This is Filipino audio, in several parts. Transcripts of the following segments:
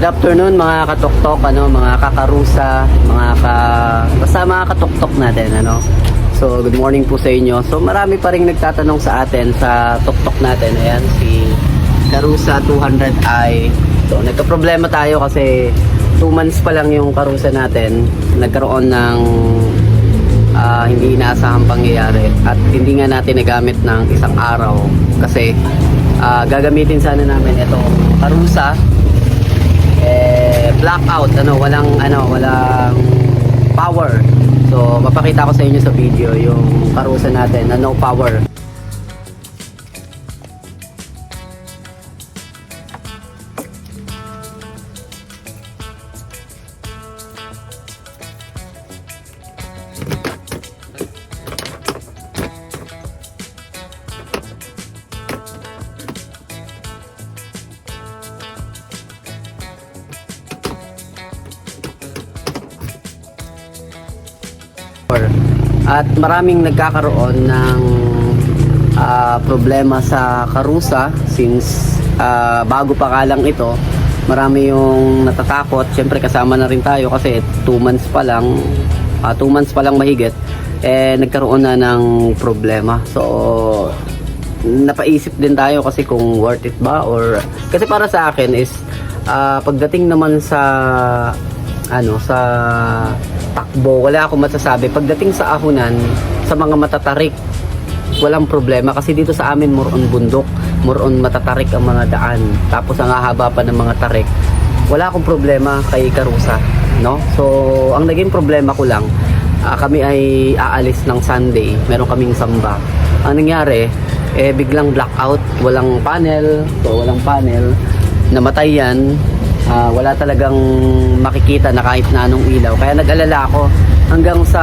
Good afternoon mga katoktok, ano, mga kakarusa, mga ka basta mga katoktok natin, ano. So, good morning po sa inyo. So, marami pa ring nagtatanong sa atin sa tuktok natin. Ayan, si Karusa 200i. So, nagka-problema tayo kasi 2 months pa lang yung Karusa natin. Nagkaroon ng ah, hindi inaasahang pangyayari at hindi nga natin nagamit ng isang araw kasi ah, gagamitin sana namin itong Karusa blackout ano walang ano walang power. So mapakita ko sa inyo sa video yung karusa natin na no power at maraming nagkakaroon ng ah, problema sa karusa since ah, bago pa nga lang ito marami yung natatakot. Syempre kasama na rin tayo kasi 2 months pa lang 2 months pa lang mahigit eh nagkaroon na ng problema. So napaisip din tayo kasi kung worth it ba or kasi para sa akin is ah, pagdating naman sa ano sa takbo. Wala akong masasabi. Pagdating sa ahunan sa mga matatarik walang problema. Kasi dito sa amin more on bundok more on matatarik ang mga daan. Tapos ang hahaba pa ng mga tarik. Wala akong problema kay Karusa no? So ang naging problema ko lang ah, kami ay aalis ng Sunday. Meron kaming samba. Ang nangyari eh biglang blackout walang panel. So walang panel. Namatay yan Ah, wala talagang makikita na kahit na anong ilaw. Kaya nag-alala ako hanggang sa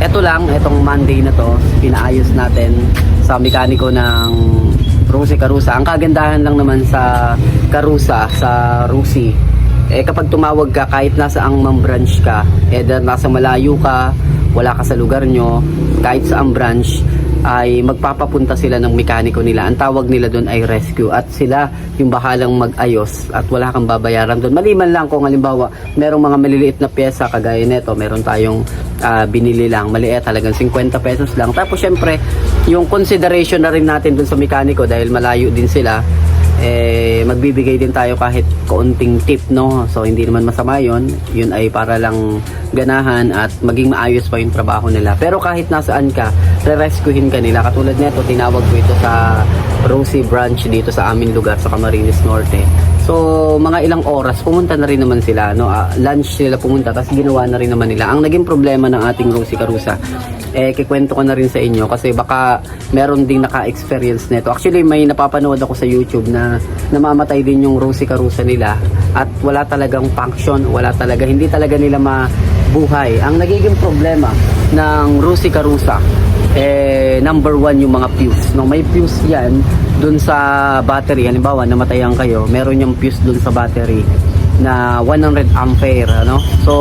eto lang, etong Monday na to, pinaayos natin sa mekaniko ng Rusi Carusa. Ang kagandahan lang naman sa Carusa, sa Rusi, eh kapag tumawag ka kahit nasa ang branch ka, eh dahil nasa malayo ka, wala ka sa lugar nyo, kahit sa branch, ay magpapapunta sila ng mekaniko nila. Ang tawag nila doon ay rescue at sila yung bahalang mag-ayos at wala kang babayaran doon. Maliman lang kung halimbawa merong mga maliliit na pyesa kagaya nito, meron tayong ah, binili lang, maliit talagang 50 pesos lang. Tapos syempre, yung consideration na rin natin doon sa mekaniko dahil malayo din sila, eh magbibigay din tayo kahit kaunting tip no? So hindi naman masama yon yun ay para lang ganahan at maging maayos pa yung trabaho nila. Pero kahit nasaan ka re-rescuehin ka nila. Katulad nito tinawag ko ito sa Rosie branch dito sa aming lugar sa Camarines Norte so mga ilang oras pumunta na rin naman sila no Ah, lunch sila pumunta tapos ginawa na rin naman nila ang naging problema ng ating Rosie Carusa eh kikwento ko na rin sa inyo kasi baka meron ding naka-experience nito. Actually may napapanood ako sa YouTube na namamatay din yung Rosie Carusa nila at wala talagang function, wala talaga, hindi talaga nila mabuhay. Ang nagiging problema ng Rosie Carusa eh number one yung mga fuse. No, may fuse yan dun sa battery. Halimbawa, namatayan kayo, meron yung fuse dun sa battery na 100 ampere ano so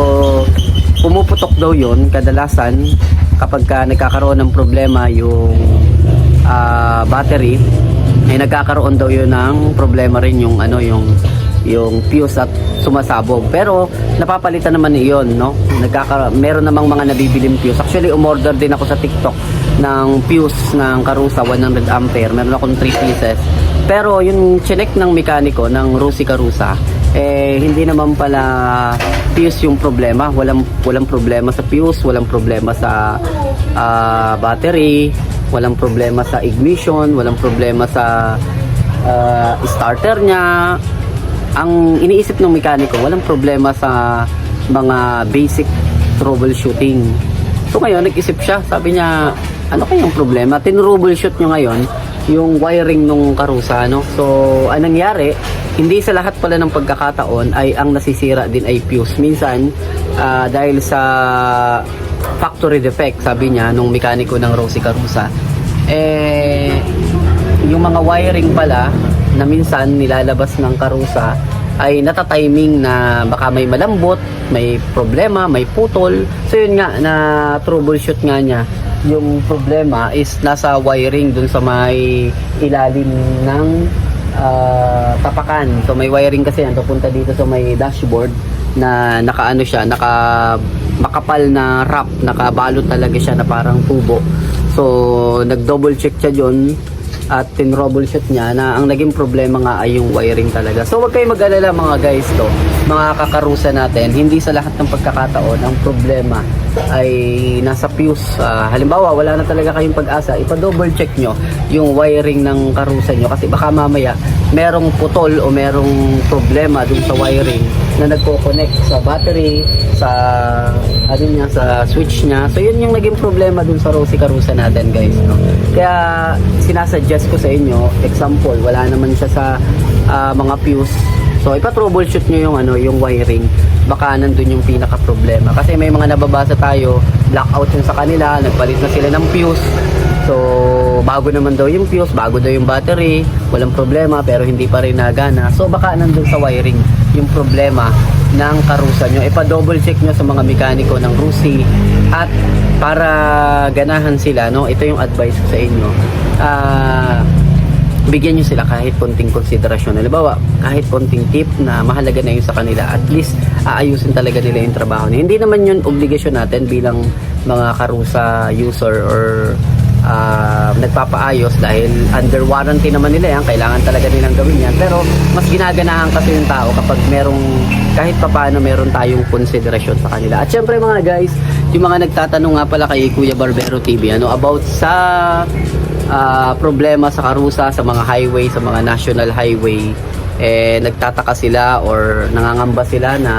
pumuputok daw yun kadalasan kapag ka nagkakaroon ng problema yung ah, battery ay nagkakaroon daw yun ng problema rin yung ano yung yung fuse at sumasabog pero napapalitan naman iyon no nagkaka meron namang mga nabibiling fuse actually umorder din ako sa TikTok ng fuse ng Karusa 100 ampere. Meron akong 3 pieces. Pero yung chinek ng mekaniko ng Rusi Karusa eh hindi naman pala fuse yung problema. Walang walang problema sa fuse walang problema sa ah, battery walang problema sa ignition walang problema sa ah, starter niya. Ang iniisip ng mekaniko walang problema sa mga basic troubleshooting. So ngayon nag-isip siya. Sabi niya ano kayang problema tinroubleshoot nyo ngayon yung wiring nung karusa no so anong nangyari hindi sa lahat pala ng pagkakataon ay ang nasisira din ay fuse minsan ah, dahil sa factory defect sabi niya nung mekaniko ng Rosie Carusa eh yung mga wiring pala na minsan nilalabas ng karusa ay natatiming na baka may malambot, may problema, may putol. So yun nga, na troubleshoot nga niya. Yung problema is nasa wiring dun sa may ilalim ng ah, tapakan. So may wiring kasi yan papunta dito sa may dashboard na nakaano siya, naka makapal na wrap, nakabalot talaga siya na parang tubo. So nag-double check siya doon at tin-troubleshoot niya na ang naging problema nga ay yung wiring talaga. So wag kayong mag-alala mga guys to, mga kakarusa natin, hindi sa lahat ng pagkakataon ang problema ay nasa fuse. Ah, halimbawa, wala na talaga kayong pag-asa, ipa-double check nyo yung wiring ng karusa nyo kasi baka mamaya merong putol o merong problema dun sa wiring na nagko-connect sa battery, sa ano niya, sa switch niya. So yun yung naging problema dun sa Rosy Karusa natin guys. No? Kaya sinasuggest ko sa inyo, example, wala naman siya sa ah, mga fuse. So ipa-troubleshoot nyo yung ano, yung wiring. Baka nandun yung pinaka problema. Kasi may mga nababasa tayo, blackout yung sa kanila, nagpalit na sila ng fuse. So, bago naman daw yung fuse, bago daw yung battery, walang problema pero hindi pa rin nagana. So, baka nandun sa wiring yung problema ng karusa nyo. Ipa-double check nyo sa mga mekaniko ng Rusi at para ganahan sila, no, ito yung advice ko sa inyo. Ah, bigyan nyo sila kahit konting konsiderasyon. Halimbawa, kahit konting tip na mahalaga na yun sa kanila, at least aayusin talaga nila yung trabaho nila. Hindi naman yun obligasyon natin bilang mga karusa user or ah, nagpapaayos dahil under warranty naman nila yan, kailangan talaga nilang gawin yan. Pero mas ginaganahan kasi yung tao kapag merong kahit papaano meron tayong konsiderasyon sa kanila. At syempre mga guys, yung mga nagtatanong nga pala kay Kuya Barbero TV ano about sa ah, problema sa karusa sa mga highway, sa mga national highway, eh nagtataka sila or nangangamba sila na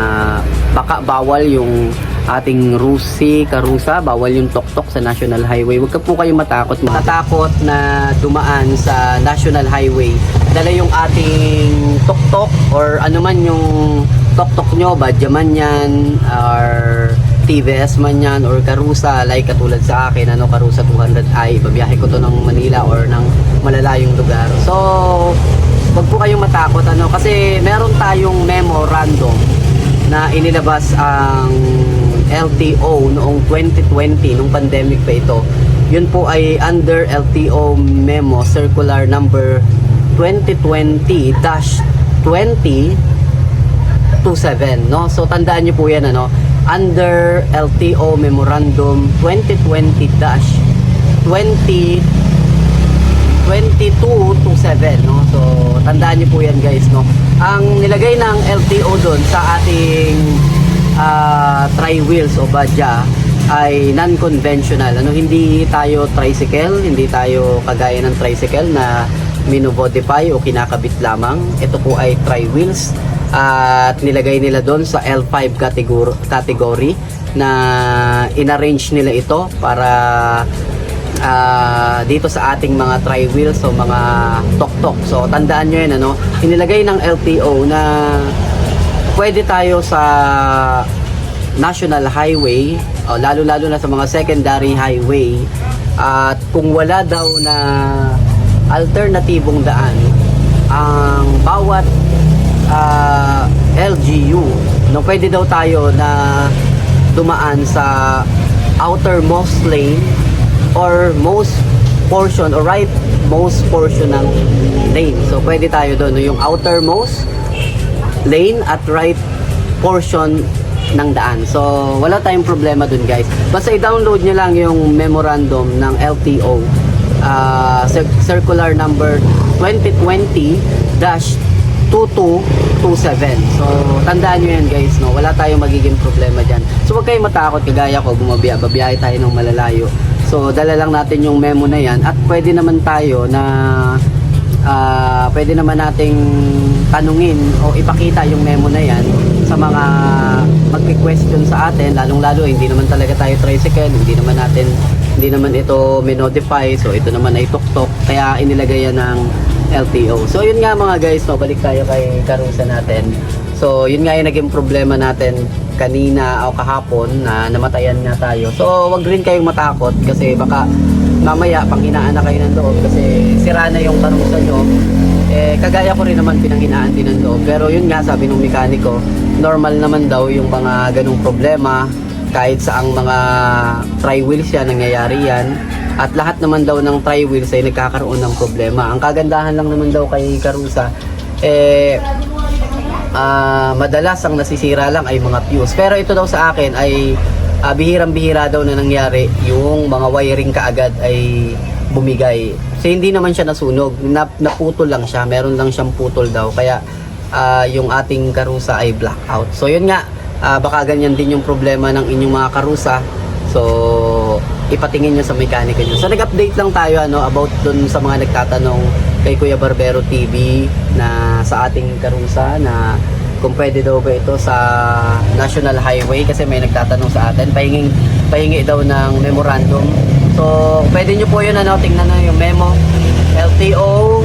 baka bawal yung ating Rusi, Karusa, bawal yung tuktok sa National Highway. Huwag ka po kayong matakot. Matatakot na dumaan sa National Highway. Dala yung ating tuktok or ano man yung tuktok nyo, badya man yan, or TVS man yan or Karusa like katulad sa akin ano Karusa 200i babiyahe ko to ng Manila or ng malalayong lugar so wag po kayong matakot ano kasi meron tayong memo random na inilabas ang LTO noong 2020 nung pandemic pa ito yun po ay under LTO memo circular number 2020-20 27 no? So tandaan niyo po yan ano? Under LTO memorandum 2020-20 2227 no? So tandaan niyo po yan guys no? Ang nilagay ng LTO doon sa ating ah, tri-wheels o badya ay non-conventional. Ano hindi tayo tricycle hindi tayo kagaya ng tricycle na minobodify o kinakabit lamang. Ito po ay tri-wheels at nilagay nila doon sa L5 category, category na inarrange nila ito para ah, dito sa ating mga tri-wheels o mga tok-tok. So tandaan nyo yun ano, inilagay ng LTO na pwede tayo sa national highway o lalo-lalo na sa mga secondary highway. At kung wala daw na alternatibong daan ang bawat ah, LGU no pwede daw tayo na dumaan sa outermost lane or most portion or right most portion ng lane. So pwede tayo doon yung outermost lane at right portion ng daan. So, wala tayong problema dun guys. Basta i-download nyo lang yung memorandum ng LTO uh, cir- circular number 2020-2227. So, tandaan nyo yan guys, no? Wala tayong magiging problema dyan. So, huwag kayong matakot, kagaya ko, bumabiya, babiyahe tayo ng malalayo. So, dala lang natin yung memo na yan at pwede naman tayo na ah pwede naman nating tanungin o ipakita yung memo na yan sa mga magki-question sa atin. Lalong lalo hindi naman talaga tayo tricycle hindi naman natin hindi naman ito minodify. So ito naman ay tuktok. Kaya inilagay yan ng LTO so yun nga mga guys no, balik tayo kay karusa natin. So yun nga yung naging problema natin kanina o kahapon na namatayan nga tayo. So wag rin kayong matakot kasi baka mamaya panghinaan na kayo ng loob kasi sira na yung karusa nyo eh kagaya ko rin naman pinanghinaan din ng loob pero yun nga sabi ng mekaniko normal naman daw yung mga ganong problema kahit sa ang mga tri-wheels yan nangyayari yan At lahat naman daw ng tri-wheels ay nagkakaroon ng problema. Ang kagandahan lang naman daw kay Karusa, eh, ah, madalas ang nasisira lang ay mga fuse. Pero ito daw sa akin ay ah, bihirang-bihira daw na nangyari yung mga wiring kaagad ay bumigay. So hindi naman siya nasunog, Nap, naputol lang siya, meron lang siyang putol daw. Kaya ah, yung ating karusa ay blackout. So yun nga, ah, baka ganyan din yung problema ng inyong mga karusa. So ipatingin nyo sa mekaniko nyo. So nag-update lang tayo ano, about dun sa mga nagtatanong kay Kuya Barbero TV na sa ating karusa na kung pwede daw ba ito sa National Highway kasi may nagtatanong sa atin pahinging pahingi daw ng memorandum so pwede nyo po yun ano tingnan na yung memo. LTO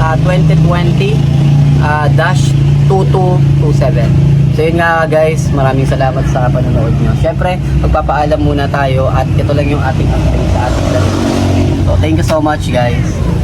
ah, 2020 ah, dash 2227 so yun nga guys maraming salamat sa panonood nyo. Syempre magpapaalam muna tayo at ito lang yung ating update sa ating dalawa. So thank you so much guys